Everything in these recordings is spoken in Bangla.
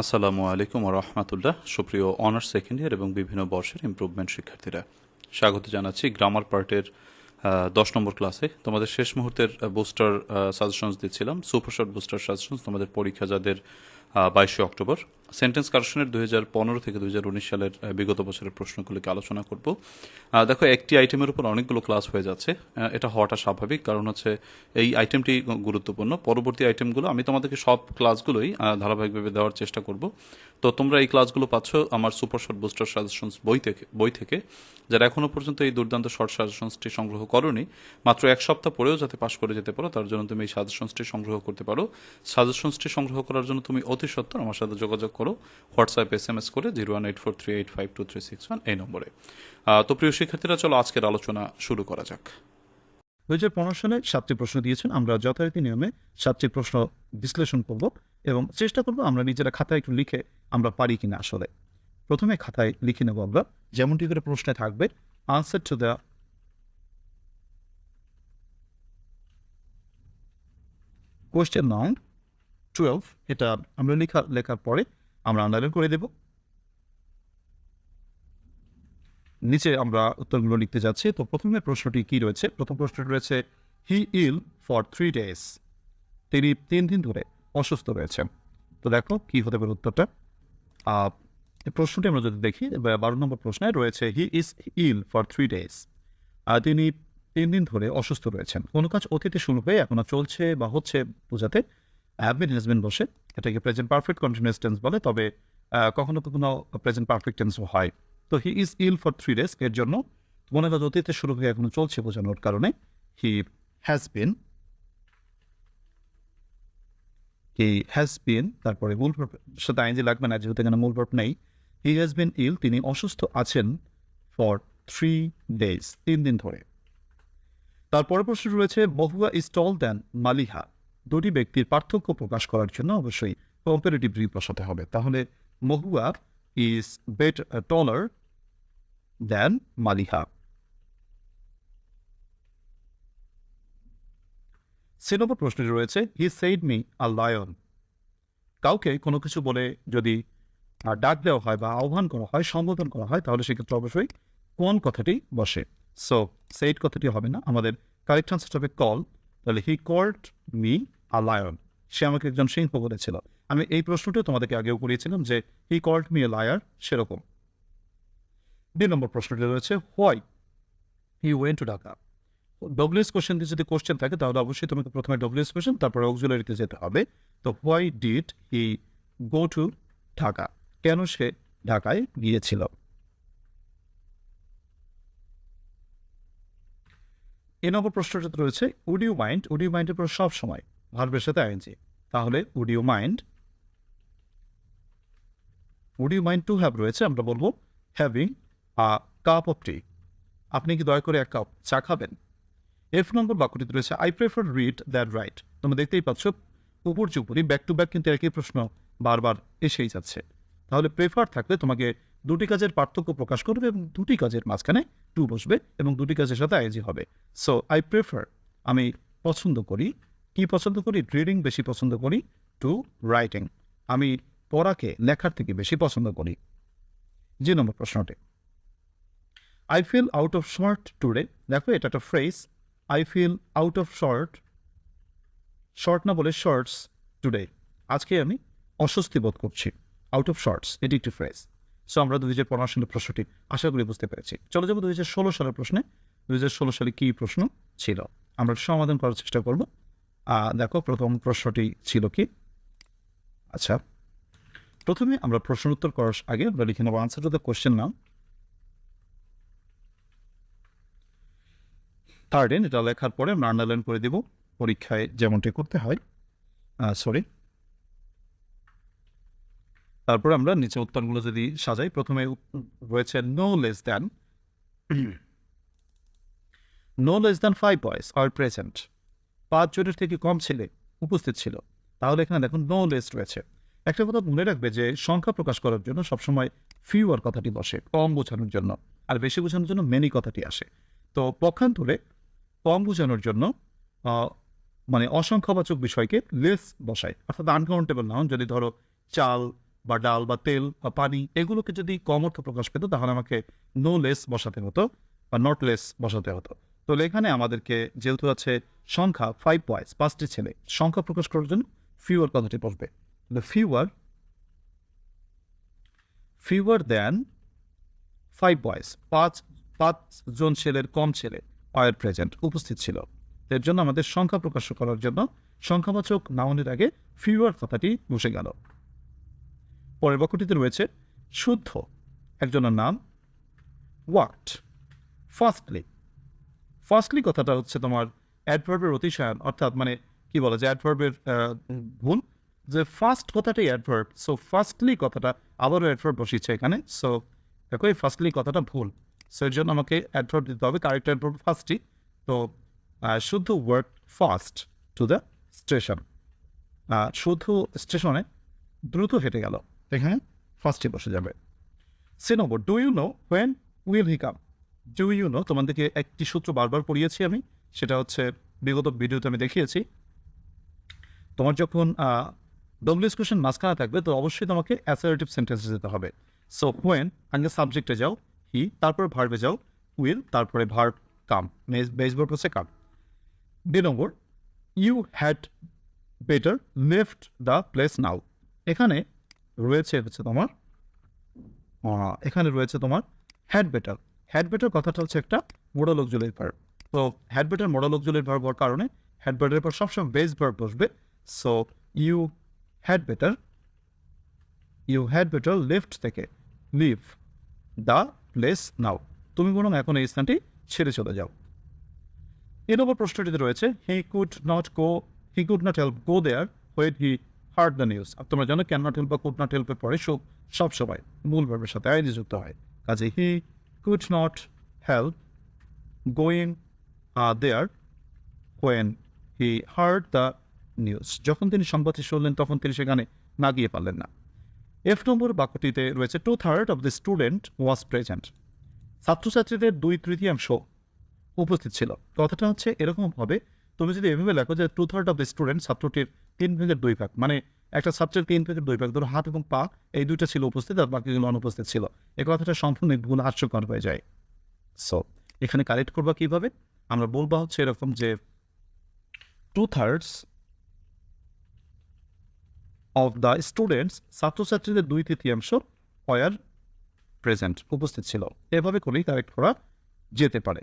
আসসালামু আলাইকুম রহমতুল্লাহ। সুপ্রিয় অনার্স সেকেন্ড ইয়ার এবং বিভিন্ন বর্ষের ইম্প্রুভমেন্ট শিক্ষার্থীরা, স্বাগত জানাচ্ছি গ্রামার পার্টের দশ নম্বর ক্লাসে তোমাদের শেষ মুহূর্তের বুস্টার সাজেশনস দিচ্ছিলাম সুপারশট বুস্টার সাজেশনস তোমাদের পরীক্ষা যাদের বাইশে অক্টোবর। সেন্টেন্স কারেকশনের দুই হাজার পনেরো থেকে দুই হাজার উনিশ সালের বিগত বছরের প্রশ্নগুলিকে আলোচনা করব। দেখো, একটি আইটেমের উপর অনেকগুলো ক্লাস হয়ে যাচ্ছে। এটা হওয়াটা স্বাভাবিক। কারণ হচ্ছে এই আইটেমটি গুরুত্বপূর্ণ। পরবর্তী আইটেমগুলো আমি তোমাদেরকে সব ক্লাসগুলোই ধারাবাহিকভাবে দেওয়ার চেষ্টা করব। তো তোমরা এই ক্লাসগুলো পাচ্ছ আমার সুপার শর্ট বুস্টার সাজেশনস বই থেকে বই থেকে, যারা এখনও পর্যন্ত এই দুর্দান্ত শর্ট সাজেশনসটি সংগ্রহ করনি, মাত্র এক সপ্তাহ পরেও যাতে পাশ করে যেতে পারো, তার জন্য তুমি এই সাজেশনসটি সংগ্রহ করতে পারো। সাজেশনসটি সংগ্রহ করার জন্য তুমি অতি সত্তর আমার সাথে যোগাযোগ করো হোয়াটসঅ্যাপ এস এম এস করে zero one eight four three eight five two three six one এই নম্বরে। তো প্রিয় শিক্ষার্থীরা, চলো আজকের আলোচনা শুরু করা যাক। দুই হাজার পনেরো সালে সাতটি প্রশ্ন দিয়েছেন, আমরা যথারীতি নিয়মে সাতটি প্রশ্ন বিশ্লেষণ করব এবং চেষ্টা করব আমরা নিজেরা খাতায় একটু লিখে আমরা পারি কিনা আসলে। প্রথমে খাতায় লিখে নেব আমরা, যেমনটি করে প্রশ্নে থাকবে আনসার টু দ্য কোয়েশ্চেন নং টুয়েলভ এটা আমরা লেখা লেখার পরে আমরা আন্ডারলাইন করে দেব। নিচে আমরা উত্তরগুলো লিখতে যাচ্ছি। তো প্রথমে প্রশ্নটি কি রয়েছে? প্রথম প্রশ্নটি রয়েছে he ill for three days তিনি তিন দিন ধরে অসুস্থ রয়েছেন। তো দেখো কি হতে পারে উত্তরটা। প্রশ্নটি আমরা যদি দেখি বারো নম্বর প্রশ্নে রয়েছে he is ill for three days তিনি তিন দিন ধরে অসুস্থ রয়েছেন। কোনো কাজ অতীতে শুরু হয়ে এখনও চলছে বা হচ্ছে বোঝাতে হ্যাভবিন হ্যাজবিন বসে এটাকে প্রেজেন্ট পারফেক্ট কন্টিনিউয়াস টেন্স বলে, তবে কখনো কখনো প্রেজেন্ট পারফেক্ট টেন্সও হয়। তো he is ill for three days এর জন্য মনে কাজ অতীতে শুরু হয়ে এখনও চলছে বোঝানোর কারণে হি হ্যাজ বিন হি হ্যাজ বিন তারপরে মূল সাথে আইনজি লাগবে না, যেহেতু এখানে মূল ভার্ব নেই হি হ্যাজ বিন ইল তিনি অসুস্থ আছেন ফর থ্রি ডেজ তিন দিন ধরে। তারপরে প্রশ্ন রয়েছে বহুয়া ইজ টল দেন মালিহা। দুটি ব্যক্তির পার্থক্য প্রকাশ করার জন্য অবশ্যই কম্পারেটিভ রি বসাতে হবে। তাহলে Mahua is bit taller than Maliha. সে নম্বর প্রশ্নটি রয়েছে he said me a lion কাউকে কোনো কিছু বলে যদি ডাক দেওয়া হয় বা আহ্বান করা হয়, সম্বোধন করা হয়, তাহলে সেক্ষেত্রে অবশ্যই কোন কথাটি বসে। সো সেইড কথাটি হবে না। আমাদের কারেক্ট আনসার হবে কল তাহলে he called me a lion সে আমাকে একজন সিংহ বলেছিল। আমি এই প্রশ্নটিও তোমাদেরকে আগেও করিয়েছিলাম যে he called me a liar সেরকম। দুই নম্বর প্রশ্নটি রয়েছে why he went to Dhaka W S দিয়ে যদি কোশ্চেন থাকে, তাহলে অবশ্যই তোমাকে প্রথমে ডব্লিউএস কোশ্চেন তারপরে অক্সুলারিতে যেতে হবে। তো why did he go to Dhaka কেন সে ঢাকায় গিয়েছিল? এ নম্বর প্রশ্নটা রয়েছে would you mind would you মাইন্ডের পর সব সময় ভার্বের সাথে আইনজি তাহলে would you mind would you mind to have রয়েছে, আমরা বলব having a cup of tea আপনি কি দয়া করে এক কাপ চা খাবেন? এফ নম্বর বাক্যটিতে রয়েছে I prefer read that right তোমরা দেখতেই পাচ্ছ, উপর চুপুরি ব্যাক টু ব্যাক কিন্তু একই প্রশ্ন বারবার এসেই যাচ্ছে। তাহলে প্রেফার থাকলে তোমাকে দুটি কাজের পার্থক্য প্রকাশ করবে এবং দুটি কাজের মাঝখানে টু বসবে এবং দুটি কাজের সাথে আইজি হবে। সো আই প্রেফার আমি পছন্দ করি, কি পছন্দ করি? রিডিং বেশি পছন্দ করি টু রাইটিং আমি পড়াকে লেখার থেকে বেশি পছন্দ করি। যে নম্বর প্রশ্নটি। I feel out of short today দেখো, এটা একটা phrase I feel out of short short না বলে শর্টস টুডে আজকে আমি অস্বস্তি বোধ করছি। আউট অফ শর্টস এটি একটি ফ্রেজ সো আমরা দুই হাজার পনেরো সালের প্রশ্নটি আশা করি বুঝতে পেরেছি। চলে যাব দুই ষোলো সালের প্রশ্নে। দুই ষোলো সালে কী প্রশ্ন ছিল? আমরা সমাধান করার চেষ্টা করব। দেখো, প্রথম প্রশ্নটি ছিল কি? আচ্ছা প্রথমে আমরা প্রশ্ন উত্তর করার আগে আমরা লিখে নেব answer to the question now third এটা লেখার পরে আমরা আন্ডারলাইন করে দেব। পরীক্ষায় যেমনটি করতে হয়। সরি তারপরে আমরা নিচে উত্তরগুলো যদি সাজাই, প্রথমে রয়েছে no less than no less than five boys are present পাঁচ জনের থেকে কম ছেলে উপস্থিত ছিল। তাহলে এখানে দেখুন নো লেস রয়েছে। একটা কথা মনে রাখবে যে, সংখ্যা প্রকাশ করার জন্য সবসময় ফিউয়ার কথাটি বসে, কম বোঝানোর জন্য, আর বেশি বোঝানোর জন্য মেনি কথাটি আসে। তো পক্ষান্তরে কম বোঝানোর জন্য মানে অসংখ্যবাচক বিষয়কে লেস বসায়। অর্থাৎ আনকাউন্টেবল নাউন যদি ধরো, চাল বা ডাল বা তেল বা পানি, এগুলোকে যদি কম অর্থ প্রকাশ পেত, তাহলে আমাকে নো লেস বসাতে হতো বা নট লেস বসাতে হতো। তো এখানে আমাদেরকে যেহেতু আছে সংখ্যা ফাইভ বয়েস পাঁচটি ছেলে, সংখ্যা প্রকাশ করার জন্য ফিওয়ার কথাটি বসবে ফিওয়ার ফিওয়ার দেন ফাইভ বয়েস পাঁচ, পাঁচজন ছেলের কম ছেলে আয়ার প্রেজেন্ট উপস্থিত ছিল। এর জন্য আমাদের সংখ্যা প্রকাশ করার জন্য সংখ্যাবাচক নাউনের আগে ফিওয়ার কথাটি বসে গেল। পরের বাক্যটিতে রয়েছে, শুদ্ধ একজনের নাম ওয়াট ফার্স্টলি ফার্স্টলি কথাটা হচ্ছে তোমার অ্যাডভার্বের অতিশয়ন, অর্থাৎ মানে কি বলে যে অ্যাডভার্বের ভুল। যে ফার্স্ট কথাটাই অ্যাডভার্ব, সো ফার্স্টলি কথাটা আবারও অ্যাডভার্ব বসিয়েছে এখানে। সো দেখো, এই ফার্স্টলি কথাটা ভুল। সো এর জন্য আমাকে অ্যাডভার্ব দিতে হবে, কারেক্ট অ্যাডভার্ব ফার্স্টই তো শুদ্ধ walked fast to the station. শুধু স্টেশনে দ্রুত হেঁটে গেল। এখানে ফার্স্টে বসে যাবে। সে নম্বর do you know when will he come do you know তোমাদেরকে একটি সূত্র বারবার পড়িয়েছি আমি। সেটা হচ্ছে, বিগত ভিডিওতে আমি দেখিয়েছি। তোমার যখন ডব্লিউএস কোয়েশন মাঝখানে থাকবে, তো অবশ্যই তোমাকে অ্যাসারেটিভ সেন্টেন্সে যেতে হবে। সো হোয়েন আগে সাবজেক্টে যাও হি তারপরে ভার্বে যাও উইল তারপরে ভার্ব কাম বেস ভার্ব হচ্ছে কাম দুই নম্বর you had better left the place now এখানে রয়েছে হচ্ছে তোমার এখানে রয়েছে তোমার হ্যাড বেটার হ্যাড বেটার কথাটা হচ্ছে একটা মোডাল অক্সুলারি ভার্ব তো had better modal auxiliary verb হওয়ার কারণে হ্যাড বেটারের পর সবসময় বেস ভার্ব বসবে। So you had better you had better left থেকে লিভ দ্য প্লেস নাও তুমি বরং এখন এই স্থানটি ছেড়ে চলে যাও। এ নম্বর প্রশ্নটিতে রয়েছে he could not go he could not help go there when he heard the news আর তোমরা জানো ক্যান নট হেল্প বা কুড নট হেল্পের পরে সব সবসময় মূল ভাবের সাথে আইনি যুক্ত হয়। কাজে he could not help going there when he heard the news যখন তিনি সংবাদটি শুনলেন তখন তিনি সেখানে না গিয়ে পারলেন না। এফ নম্বর বাক্যটিতে রয়েছে two third of the student was present ছাত্রছাত্রীদের দুই তৃতীয়াংশ উপস্থিত ছিল। কথাটা হচ্ছে এরকম হবে তুমি যদি এভাবে লেখো যে two third of the student ছাত্রটির তিন ভাগের দুই ভাগ মানে একটা ছাত্রের তিন ভাগের দুই ভাগ, ধরো হাত এবং পা, এই দুইটা ছিল উপস্থিত আর বাকিগুলো অনুপস্থিত ছিল। এই কথাটা সম্পূর্ণ ভুল হাস্যকর হয়ে যায়। সো এখানে কারেক্ট করবা কীভাবে? আমরা বলবা হচ্ছে এরকম যে two thirds of the students ছাত্রছাত্রীদের দুই তৃতীয়াংশ ওয়ার প্রেজেন্ট উপস্থিত ছিল। এভাবে করেই কারেক্ট করা যেতে পারে।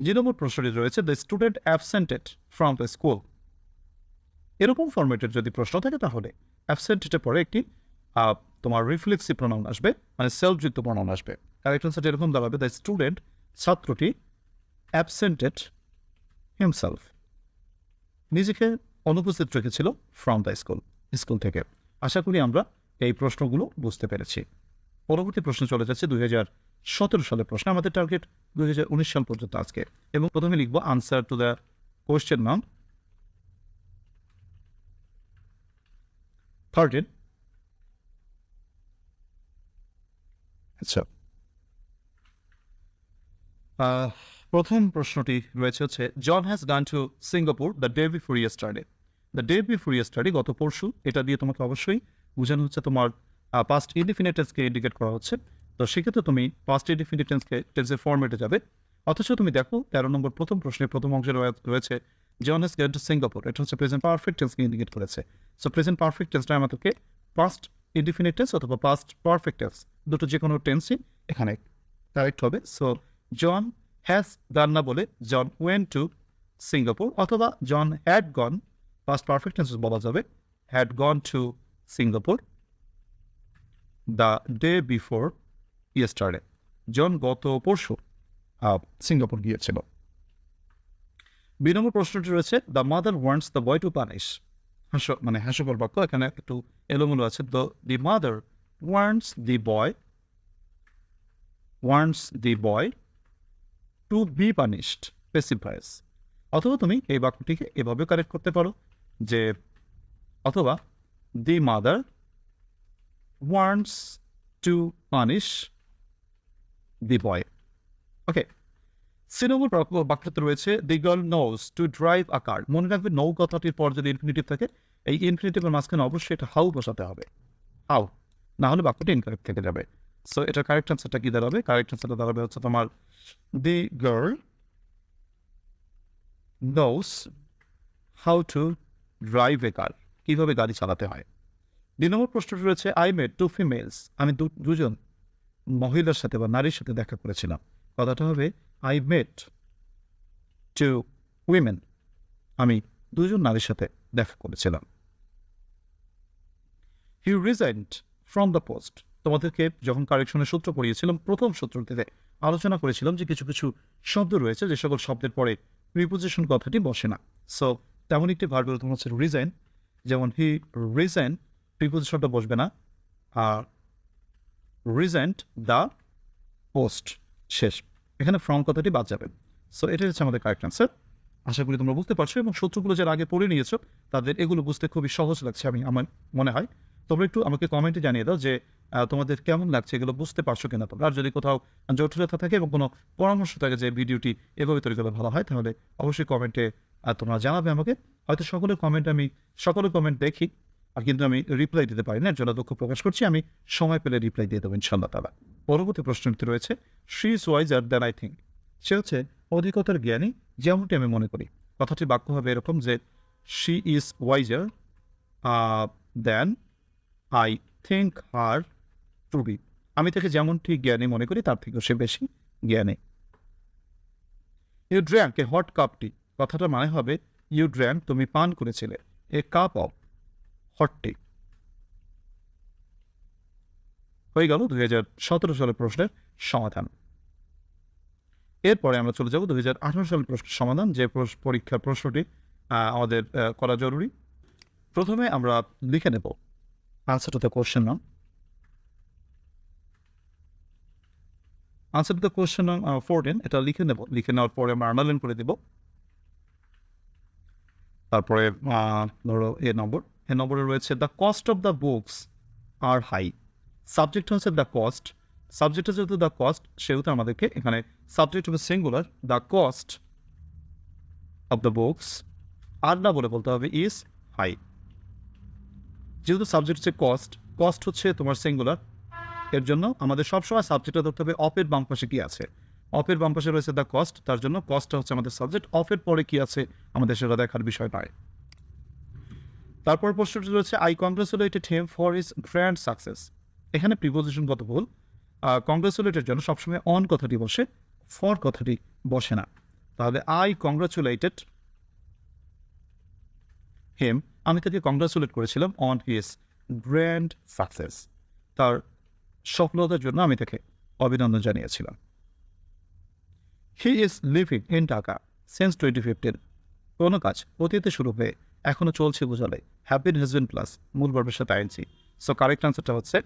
যে নম্বর প্রশ্নটি রয়েছে the student absented from the school এরকম ফরম্যাটের যদি প্রশ্ন থাকে তাহলে অ্যাবসেন্টেডের পরে একটি তোমার রিফ্লেক্সি প্রণাম আসবে মানে সেলফযুক্ত প্রণাম আসবে। কারেক্ট আনসারটা এরকম দাঁড়াবে দ্য স্টুডেন্ট ছাত্রটি অ্যাবসেন্টেড হিমসেলফ নিজেকে অনুপস্থিত রেখেছিল ফ্রম দ্য স্কুল স্কুল থেকে। আশা করি আমরা এই প্রশ্নগুলো বুঝতে পেরেছি। পরবর্তী প্রশ্ন চলে যাচ্ছে দুই হাজার সতেরো সালের প্রশ্ন আমাদের টার্গেট দুই হাজার উনিশ সাল পর্যন্ত আজকে। এবং প্রথমে লিখব আনসার টু দ্য কোয়েশ্চেন নাম থার্টিন আচ্ছা। প্রথম প্রশ্নটি রয়েছে হচ্ছে John has gone to Singapore the day before yesterday the day before yesterday গত পরশু এটা দিয়ে তোমাকে অবশ্যই বোঝানো হচ্ছে তোমার পাস্ট ইনডিফিনিটেন্সকে ইন্ডিকেট করা হচ্ছে। তো সেক্ষেত্রে তুমি পাস্ট ইনডিফিনিটেন্সকে টেন্সের ফর্মেটে যাবে। অথচ তুমি দেখো, তেরো নম্বর প্রথম প্রশ্নের প্রথম অংশে রয়েছে John has gone to Singapore এটা হচ্ছে প্রেজেন্ট পারফেক্ট টেন্সকে ইন্ডিকেট করেছে। সো প্রেজেন্ট পারফেক্ট টেন্সটা আমাদেরকে পাস্ট ইনডিফিনিট টেন্স অথবা পাস্ট পারফেক্ট টেন্স দুটো যে কোনো টেন্সই এখানে কারেক্ট হবে। সো জন হ্যাজ গান না বলে জন ওয়েন টু সিঙ্গাপুর অথবা John had gone past perfect tense বলা যাবে had gone to Singapore the day before yesterday John গত পরশু সিঙ্গাপুর গিয়েছিল। দুই প্রশ্নটি রয়েছে the mother wants the boy to punish হাস্য মানে হাস্যকর বাক্য এখানে একটু এলোমেলো আছে। The the mother wants the boy wants the boy to be punished specifies অথবা তুমি এই বাক্যটিকে এভাবে কারেক্ট করতে পারো যে, অথবা the mother wants to punish the boy okay সিনেমার বাক্যতে রয়েছে the girl knows to drive a car মনে রাখবে নৌ কথাটির পর যদি ইনফিনিটিভ থাকে, এই ইনফিনিটিভের মাঝখানে অবশ্যই এটা হাউ বসাতে হবে। হাউ না হলে বাক্যটি ইনকারেক্ট থেকে যাবে। সো এটার কারেক্ট আনসারটা কি দাঁড়াবে? কারেক্ট আনসারটা দাঁড়াবে হচ্ছে তোমার the girl knows how to drive a car কীভাবে গাড়ি চালাতে হয়? দুই নম্বর প্রশ্নটি রয়েছে আই মেড টু ফিমেলস আমি দুজন মহিলার সাথে বা নারীর সাথে দেখা করেছিলাম। কথাটা হবে আই মেট টু উইমেন আমি দুজন নারীর সাথে দেখা করেছিলাম। He resigned from the post তোমাদেরকে যখন কারেকশনের সূত্র পড়িয়েছিলাম, প্রথম সূত্রটিতে আলোচনা করেছিলাম যে কিছু কিছু শব্দ রয়েছে, যে সকল শব্দের পরে প্রিপোজিশন কথাটি বসে না। সো তেমন একটি ভার্বের তোমার হচ্ছে রিজাইন যেমন হি রিজাইন প্রিপোজিশনটা বসবে না। আর রিজাইন্ট দ্য পোস্ট শেষ। এখানে ফ্রম কথাটি বাদ যাবে। সো এটাই হচ্ছে আমাদের কারেক্ট আনসার আশা করি তোমরা বুঝতে পারছ এবং সূত্রগুলো যারা আগে পড়ে নিয়েছো, তাদের এগুলো বুঝতে খুবই সহজ লাগছে আমি, আমার মনে হয়। তোমরা একটু আমাকে কমেন্টে জানিয়ে দাও যে তোমাদের কেমন লাগছে এগুলো বুঝতে পারছ কিনা তোমরা। আর যদি কোথাও জটিলতা থাকে এবং কোনো পরামর্শ থাকে যে ভিডিওটি এভাবে তৈরি করলে ভালো হয়, তাহলে অবশ্যই কমেন্টে তোমরা জানাবে আমাকে। হয়তো সকলের কমেন্ট আমি, সকলের কমেন্ট দেখি। আর কিন্তু আমি রিপ্লাই দিতে পারি না জন্য দুঃখ প্রকাশ করছি, আমি সময় পেলে রিপ্লাই দিয়ে দেবো ইনশাল্লাহ তালা পরবর্তী প্রশ্নটি রয়েছে she is wiser than I think সে হচ্ছে অধিকতর জ্ঞানী, যেমনটি আমি মনে করি। কথাটির বাক্য হবে এরকম যে she is wiser than I think her to be আমি তাকে যেমনটি জ্ঞানী মনে করি, তার থেকেও সে বেশি জ্ঞানী। ইউ ড্র্যাঙ্ক এ হট কাপটি কথাটা মানে হবে ইউ ড্র্যাঙ্ক তুমি পান করেছিলে a cup of hot tea হয়ে গেল দুই হাজার সতেরো সালের প্রশ্নের সমাধান। এরপরে আমরা চলে যাব দুই হাজার আঠারো সালের প্রশ্নের সমাধান, যে পরীক্ষার প্রশ্নটি আমাদের করা জরুরি। প্রথমে আমরা লিখে নেব আনসার টু দ্য কোশ্চেন নাম আনসার টু দ্য কোশ্চেন নাম ফোরটিন এটা লিখে নেব। লিখে নেওয়ার পরে আমরা আন্ডারলাইন করে দেব। তারপরে ধরো এ নম্বর। নম্বরে রয়েছে the cost of the books are high subject হচ্ছে দ্য কস্ট সাবজেক্ট হচ্ছে যেহেতু দ্য কস্ট সেহেতু আমাদেরকে এখানে সাবজেক্ট হবে singular the cost of the books are না বলে বলতে হবে ইজ হাই যেহেতু সাবজেক্ট হচ্ছে কস্ট কস্ট হচ্ছে তোমার সিঙ্গুলার এর জন্য আমাদের সবসময় সাবজেক্টটা ধরতে হবে অফের বাম পাশে কি আছে? অফের বাম পাশে রয়েছে দ্য কস্ট তার জন্য কস্টটা হচ্ছে আমাদের সাবজেক্ট অফের পরে কি আছে? আমাদের সেটা দেখার বিষয় নয়। তারপর প্রশ্নটি রয়েছে, I, congratulated him for his grand success. এখানে প্রিপোজিশনগত ভুল। কংগ্রেচুলেটের জন্য সবসময় অন কথাটি বসে, ফর কথাটি বসে না। তাহলে, আই, কংগ্রেচুলেটেড হিম, আমি তাকে কংগ্রেচুলেট করেছিলাম অন হিজ গ্র্যান্ড সাকসেস। তার সফলতার জন্য আমি তাকে অভিনন্দন জানিয়েছিলাম। He is living in Dhaka since twenty fifteen. কোনো কাজ অতীতে শুরু হয়ে এখনও চলছে বোঝালে। হ্যাপিন হ্যাজ বিন প্লাস মূল বর্বের সাথে আইনছি সো কারেক্ট আনসারটা হচ্ছে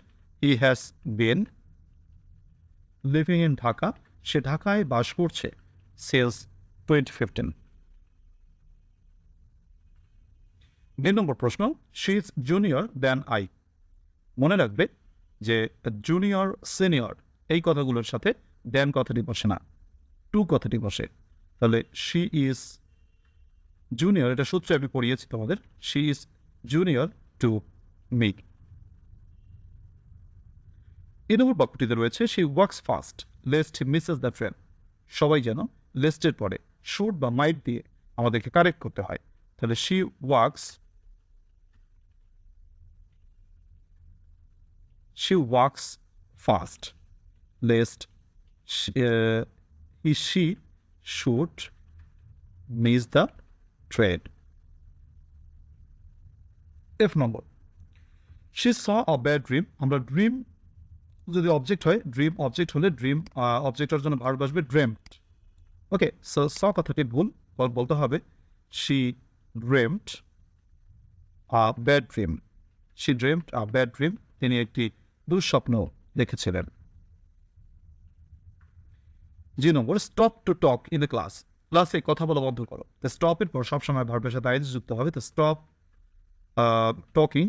he has been living in Dhaka সে ঢাকায় বাস করছে সেলস টোয়েন্টি ফিফটিন দুই নম্বর প্রশ্ন she is junior than I মনে রাখবে যে জুনিয়র সিনিয়র এই কথাগুলোর সাথে দ্যান কথাটি বসে না। টু কথাটি বসে। তাহলে শি ইজ জুনিয়র এটা সূত্রে আমি পড়িয়েছি তোমাদের she is junior to me এই নম্বর বাক্যটিতে রয়েছে she walks fast lest misses the train সবাই যেন লেস্টের পরে শুট বা মাইট দিয়ে আমাদেরকে কারেক্ট করতে হয়। তাহলে she walks she walks fast lest she, he she should miss the train F number. She saw a bad dream. আমরা ড্রিম যদি অবজেক্ট হয় ড্রিম অবজেক্ট হলে ড্রিম অবজেক্টের জন্য ভার্ব আসবে ড্রেমড ওকে সো স কথাটি ভুল বলতে হবে she dreamed a bad dream she dreamed a bad dream তিনি একটি দুঃস্বপ্ন দেখেছিলেন। G number stop to talk in the class ক্লাসে কথা বলা বন্ধ করো। তো স্টপের পর সবসময় ভার্বের সাথে আইজ যুক্ত হবে। তো stop talking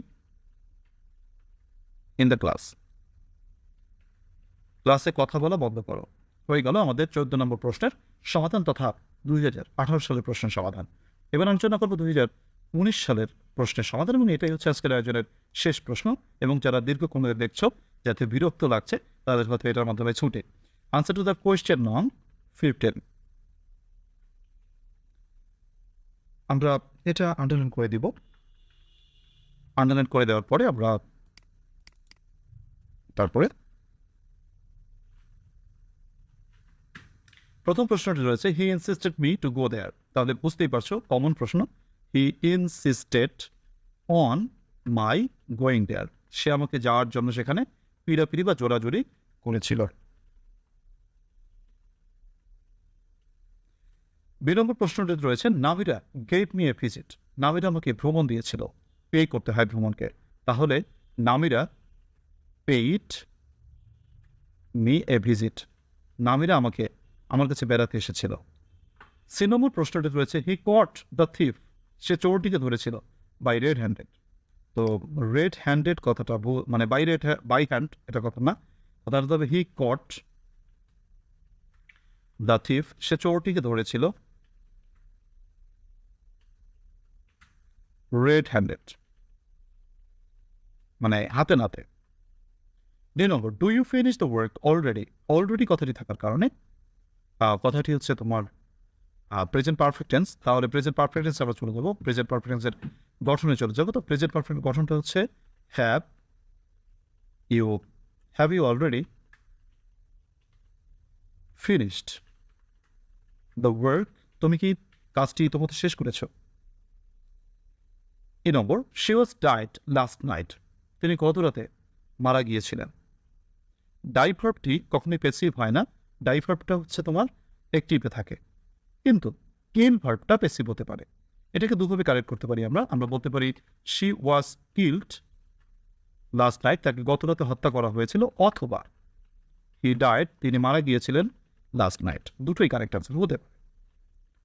in the class ক্লাসে কথা বলা বন্ধ করো। হয়ে গেল আমাদের চোদ্দ নম্বর প্রশ্নের সমাধান তথা দুই হাজার আঠারো সালের প্রশ্নের সমাধান। এবার আলোচনা করব দুই হাজার উনিশ সালের প্রশ্নের সমাধান এবং এটাই হচ্ছে আজকের আয়োজনের শেষ প্রশ্ন এবং যারা দীর্ঘক্ষণ ধরে দেখছ, যাতে বিরক্ত লাগছে, তাদের হয়তো এটার মাধ্যমে ছুটে। আনসার টু দ্য কোয়েশ্চেন নং ফিফটিন আমরা এটা আন্ডারলাইন করে দিব। আন্ডারলাইন করে দেওয়ার পরে আমরা তারপরে প্রথম প্রশ্নটি রয়েছে he insisted me to go there তাহলে বুঝতেই পারছ কমন প্রশ্ন। He insisted on my going there সে আমাকে যাওয়ার জন্য সেখানে পিড়াপিড়ি বা জোরাজোরি করেছিল। দুই নম্বর প্রশ্নটি রয়েছে, Navira get me a visit. Namira আমাকে ভ্রমণ দিয়েছিল, পে করতে হয় ভ্রমণকে। তাহলে Namira paid me a visit. Namira আমাকে, আমার কাছে বেড়াতে এসেছিল। সি নম্বর প্রশ্নটি রয়েছে, হি কট দ্য থিফ, সে চোরটিকে ধরেছিল, বাই রেড হ্যান্ডেড। তো রেড হ্যান্ডেড কথাটা মানে বাই রেড বাই হ্যান্ড, এটা কথা না। কথাটা হবে হি কট দ্য থিফ, সে চোরটিকে ধরেছিল রেড হ্যান্ডেড মানে হাতে নাতে। দুই নম্বর do you finish the work already already কথাটি থাকার কারণে কথাটি হচ্ছে তোমার প্রেজেন্ট পারফেক্ট টেন্স তাহলে প্রেজেন্ট পারফেক্ট টেন্স আমরা চলে যাব। প্রেজেন্ট পারফেক্ট টেন্সের গঠনে চলে যাব। তো প্রেজেন্ট পারফেক্ট গঠনটা হচ্ছে have you have you already finished the work তুমি কি কাজটি তোমাদের শেষ করেছ? এই নম্বর শি ওয়াজ ডাইট লাস্ট নাইট তিনি গত রাতে মারা গিয়েছিলেন? ডাইভার্বটি কখনোই পেসিভ হয় না। ডাইভার্বটা হচ্ছে তোমার অ্যাক্টিভে থাকে। কিন্তু কিল ভার্বটা পেসিভ হতে পারে। এটাকে দুভাবে কারেক্ট করতে পারি আমরা। আমরা বলতে পারি she was killed last night তাকে গত রাতে হত্যা করা হয়েছিল, অথবা হি ডায়েট তিনি মারা গিয়েছিলেন লাস্ট নাইট দুটোই কারেক্ট আনসার হতে পারে।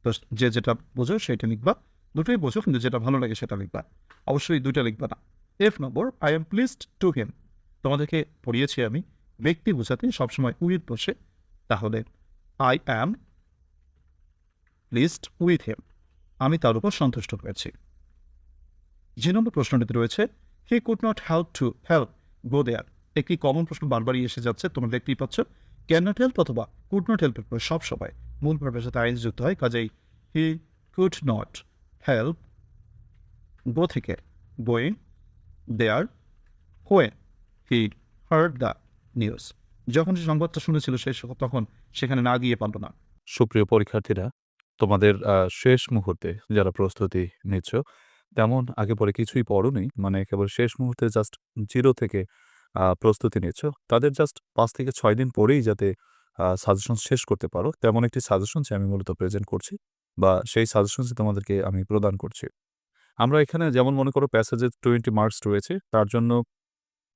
তো যে যেটা বোঝো, সেটা লিখবা। দুটোই বোঝো কিন্তু যেটা ভালো লাগে সেটা লিখবা। অবশ্যই দুইটা লিখবা না। F number I am pleased to him তোমাদেরকে পড়িয়েছি আমি ব্যক্তি বোঝাতে সবসময় উইথ বসে। তাহলে I am pleased with him আমি তার উপর সন্তুষ্ট হয়েছি। যে নম্বর প্রশ্নটিতে রয়েছে he could not help to help go there একটি কমন প্রশ্ন বারবারই এসে যাচ্ছে, তোমরা দেখতেই পাচ্ছ। ক্যান নট হেল্প অথবা কুড নট হেল্পের পরে সব সময় মূল ভার্বের সাথে আইন যুক্ত হয়, কাজেই he could not help go থেকে going there when he heard the news যখন সে সংবাদটা শুনেছিল, সে তখন সেখানে না গিয়ে পারল না। সুপ্রিয় পরীক্ষার্থীরা, তোমাদের শেষ মুহূর্তে যারা প্রস্তুতি নিচ্ছ, তেমন আগে পরে কিছুই পড়োনি মানে কেবল শেষ মুহূর্তে জাস্ট জিরো থেকে প্রস্তুতি নিচ্ছ। তাদের জাস্ট পাঁচ থেকে ছয় দিন পরেই যাতে সাজেশন শেষ করতে পারো। তেমন একটি সাজেশন সাজেশনস আমি মূলত প্রেজেন্ট করছি। বা সেই সাজেশনসই তোমাদেরকে আমি প্রদান করছি। আমরা এখানে যেমন মনে করো প্যাসেজে টোয়েন্টি মার্কস রয়েছে, তার জন্য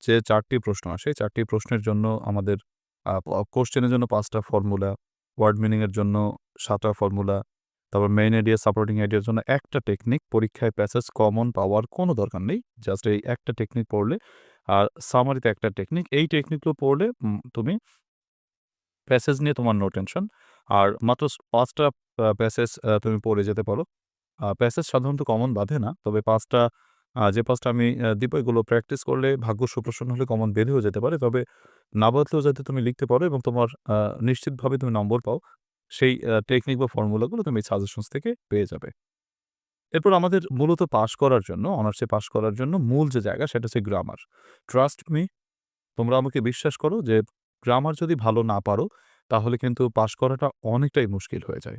যে চারটি প্রশ্ন আসে চারটি প্রশ্নের জন্য আমাদের কোশ্চেনের জন্য পাঁচটা ফর্মুলা ওয়ার্ড মিনিংয়ের জন্য সাতটা ফর্মুলা তারপর মেইন আইডিয়া সাপোর্টিং আইডিয়ার জন্য একটা টেকনিক পরীক্ষায় প্যাসেজ কমন পাওয়ার কোনো দরকার নেই জাস্ট এই একটা টেকনিক পড়লে, আর সামারিতে একটা টেকনিক এই টেকনিকগুলো পড়লে তুমি প্যাসেজ নিয়ে তোমার নো টেনশন আর মাত্র পাঁচটা প্যাসেজ তুমি পড়ে যেতে পারো। প্যাসেজ সাধারণত কমন বাঁধে না, তবে পাঁচটা যে পাঁচটা আমি দিব এগুলো প্র্যাকটিস করলে ভাগ্য সুপ্রসন্ন হলে কমন বেঁধেও যেতে পারে। তবে না বাঁধলেও যাতে তুমি লিখতে পারো এবং তোমার নিশ্চিতভাবে তুমি নম্বর পাও, সেই টেকনিক বা ফর্মুলাগুলো তুমি সাজেশনস থেকে পেয়ে যাবে। এরপর আমাদের মূলত পাশ করার জন্য অনার্সে পাশ করার জন্য মূল যে জায়গা সেটা হচ্ছে গ্রামার ট্রাস্ট মি তোমরা আমাকে বিশ্বাস করো যে গ্রামার যদি ভালো না পারো, তাহলে কিন্তু পাশ করাটা অনেকটাই মুশকিল হয়ে যায়।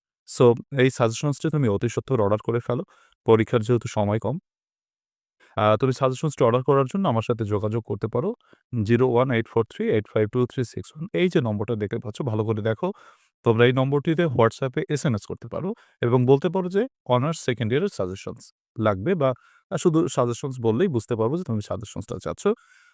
সো এই সাজেশনসটি তুমি অতি সত্বর অর্ডার করে ফেলো। পরীক্ষার যেহেতু সময় কম। তুমি সাজেশনসটি অর্ডার করার জন্য আমার সাথে যোগাযোগ করতে পারো। 01843852361 এই যে নম্বরটা দেখতে পাচ্ছ, ভালো করে দেখো। তোমরা এই নম্বরটিতে WhatsApp এ এসএমএস করতে পারো এবং বলতে পারো যে অনার্স সেকেন্ড ইয়ারের সাজেশনস লাগবে বা শুধু সাজেশনস বললেই বুঝতে পারব যে তুমি সাজেশনসটা চাচ্ছ।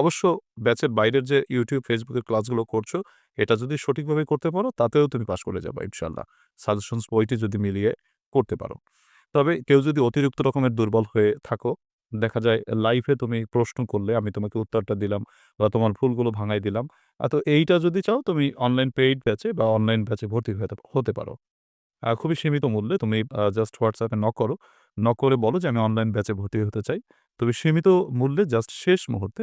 অবশ্য ব্যাচের বাইরের যে ইউটিউব ফেসবুকের ক্লাসগুলো করছ, এটা যদি সঠিকভাবে করতে পারো তাতেও তুমি পাস করে যাবা ইনশাল্লাহ সাজেশনস বইটি যদি মিলিয়ে করতে পারো। তবে কেউ যদি অতিরিক্ত রকমের দুর্বল হয়ে থাকো, দেখা যায় লাইভে তুমি প্রশ্ন করলে আমি তোমাকে উত্তরটা দিলাম বা তোমার ভুলগুলো ভাঙায় দিলাম। তো এইটা যদি চাও তুমি অনলাইন পেইড ব্যাচে বা অনলাইন ব্যাচে ভর্তি হতে পারো। খুবই সীমিত মূল্যে তুমি জাস্ট হোয়াটসঅ্যাপে নক করো। নক করে বলো যে আমি অনলাইন ব্যাচে ভর্তি হতে চাই। তুমি সীমিত মূল্যে জাস্ট শেষ মুহূর্তে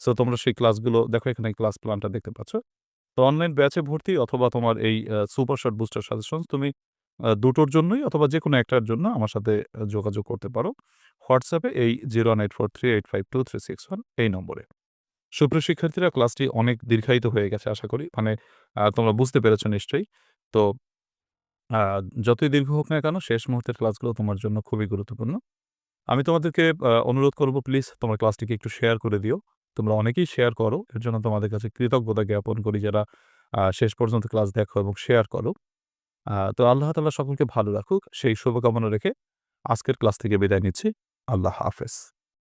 সো তোমরা সেই ক্লাসগুলো দেখো, এখানে ক্লাস প্ল্যানটা দেখতে পাচ্ছ। তো অনলাইন ব্যাচে ভর্তি অথবা তোমার এই সুপার শর্ট বুস্টার সাজেশনস তুমি দুটোর জন্যই অথবা যেকোনো একটার জন্য আমার সাথে যোগাযোগ করতে পারো। হোয়াটসঅ্যাপে এই zero one eight four three eight five two এ এই 01843852361 এই নম্বরে। সুপ্রিয় শিক্ষার্থীরা, ক্লাসটি অনেক দীর্ঘায়িত হয়ে গেছে, আশা করি। মানে তোমরা বুঝতে পেরেছ নিশ্চয়ই। তো যতই দীর্ঘ হোক না কেন, শেষ মুহূর্তের ক্লাসগুলো তোমার জন্য খুবই গুরুত্বপূর্ণ। আমি তোমাদেরকে অনুরোধ করব, প্লিজ তোমার ক্লাসটিকে একটু শেয়ার করে দিও। তোমরা অনেকেই শেয়ার করো। এর জন্য তোমাদের কাছে কৃতজ্ঞতা জ্ঞাপন করি যারা শেষ পর্যন্ত ক্লাস দেখো এবং শেয়ার করো। তো আল্লাহ তালা সকলকে ভালো রাখুক সেই শুভকামনা রেখে আজকের ক্লাস থেকে বিদায় নিচ্ছি। আল্লাহ হাফেজ।